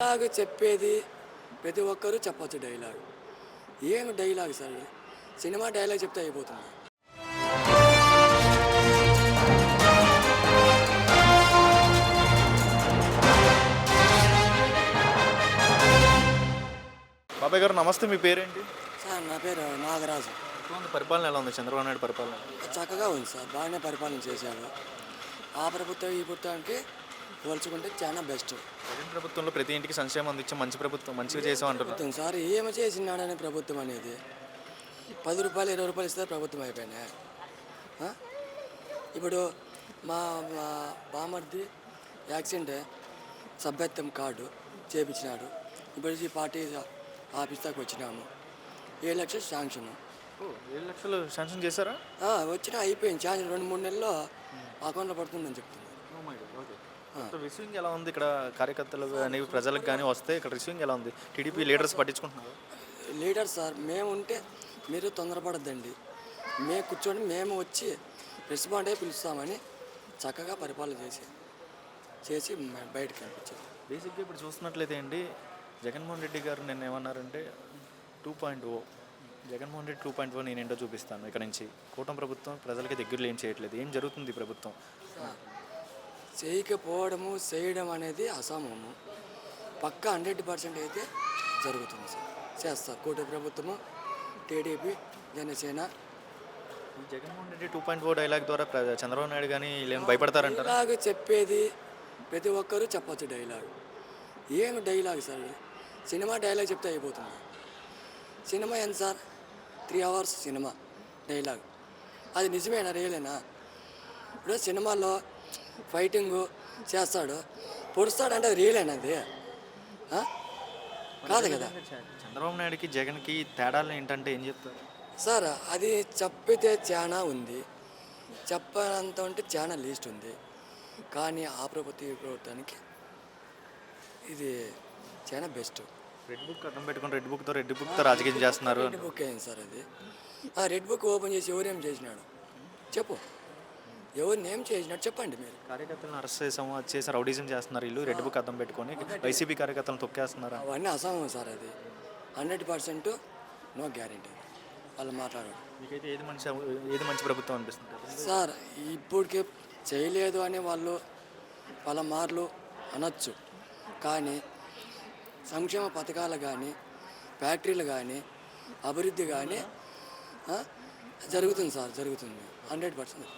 Dialogue చెప్పేది ప్రతి ఒక్కరూ చెప్పొచ్చు డైలాగ్. ఏం డైలాగ్ సార్? సినిమా డైలాగ్ చెప్తే అయిపోతుంది. బాబాయ్ గారు నమస్తే మీ పేరేంటి? సార్ నా పేరు నాగరాజు. పరిపాలన ఎలా ఉంది? చంద్రబాబు నాయుడు పరిపాలన? చక్కగా ఉంది సార్ బాగానే పరిపాలన చేశాడు ఆ ప్రభుత్వం ఈ ప్రభుత్వానికి పోల్చుకుంటే చాలా బెస్ట్. జగన్ ప్రభుత్వంలో ప్రతి ఇంటికి సంక్షేమం అందించి మంచి ప్రభుత్వం మంచిగా చేసాం అంటున్నారు. ప్రభుత్వం సార్ ఏమి చేసినాడని ప్రభుత్వం అనేది. పది రూపాయలు ఇరవై రూపాయలు ఇస్తే ప్రభుత్వం అయిపోయినా ఆ? ఇప్పుడు మా మా బామర్ది యాక్సిడెంట్ సభ్యత్వం కార్డు చేపించినాడు. ఇప్పుడు ఈ పార్టీ ఆఫీస్ దాకా వచ్చినాము. ఏడు లక్షలు శాంక్షన్. ఏడు లక్షలు శాంక్షన్ చేశారా? వచ్చినా అయిపోయింది. ఛార్జ్ రెండు మూడు నెలల్లో అకౌంట్లో పడుతుందని చెప్తున్నారు. రిసీవింగ్ ఎలా ఉంది ఇక్కడ కార్యకర్తలు కానీ ప్రజలకు కానీ వస్తే ఇక్కడ రిసీవింగ్ ఎలా ఉంది? టీడీపీ లీడర్స్ పట్టించుకుంటున్నారు? లీడర్ సార్ మేము ఉంటే మీరు తొందరపడద్దండి. మేము కూర్చొని మేము వచ్చి రెస్పాండ్ అయ్యి పిలుస్తామని చక్కగా పరిపాలన చేసి చేసి బయటకు పంపించారు. బేసిక్గా ఇప్పుడు చూస్తున్నట్లయితే అండి జగన్మోహన్ రెడ్డి గారు నిన్న ఏమన్నారంటే two point O Jaganmohan Reddy two point O నేను ఏంటో చూపిస్తాను ఇక్కడ నుంచి. కూటమి ప్రభుత్వం ప్రజలకి దగ్గరలో ఏం చేయట్లేదు. ఏం జరుగుతుంది ప్రభుత్వం? చేయకపోవడము చేయడం అనేది అసమము. పక్క హండ్రెడ్ పర్సెంట్ అయితే జరుగుతుంది సార్. చేస్తారు కూటమి ప్రభుత్వము TDP Janasena. Jaganmohan Reddy two point O dialogue ద్వారా చంద్రబాబు నాయుడు కానీ వీళ్ళు భయపడతారంటారు? డైలాగ్ చెప్పేది ప్రతి ఒక్కరూ చెప్పొచ్చు డైలాగ్. ఏం డైలాగ్ సార్ సినిమా డైలాగ్ చెప్తే అయిపోతుంది. సినిమా ఎంత sir? Three hours cinema dialogue. అది నిజమేనా రియలేనా? ఇప్పుడు సినిమాలో ఫైటింగ్ చేస్తాడు. పొడుస్తాడంటే రియలేనా అది? కాదు కదా. చంద్రబాబు నాయుడుకి జగన్కి తేడాలు ఏంటంటే ఏం చెప్తారు? సార్ అది చెప్పితే చాలా ఉంది. చెప్పనంత ఉంటే చాలా లీస్ట్ ఉంది. కానీ ఆ ప్రభుత్వం ప్రభుత్వానికి ఇది చాలా బెస్ట్. రెడ్ బుక్ అర్థం పెట్టుకుని రెడ్ బుక్తో రెడ్ బుక్తో రాజకీయం చేస్తున్నారు రెడ్ బుక్ అయింది సార్ అది? ఆ రెడ్ బుక్ ఓపెన్ చేసి ఎవరేం చేసినాడు? చెప్పు. ఎవరిని ఏం చేసినాడు చెప్పండి మీరు. కార్యకర్తలను అరెస్ట్ చేసాము అది చేసి రౌడీజం చేస్తున్నారు వీళ్ళు రెడ్ బుక్ అర్థం పెట్టుకొని వైసీపీ కార్యకర్తలను తొక్కేస్తున్నారు? అవన్నీ అసమం సార్ అది. Hundred percent no guarantee. వాళ్ళు మాట్లాడారు. మీకైతే ఏది మంచి ఏది మంచి ప్రభుత్వం అనిపిస్తుంది సార్ ఇప్పటికే చేయలేదు అని వాళ్ళు వాళ్ళ మార్లు అనొచ్చు. కానీ సంక్షేమ పథకాలు కానీ ఫ్యాక్టరీలు కానీ అభివృద్ధి కానీ జరుగుతుంది సార్ జరుగుతుంది. Hundred percent.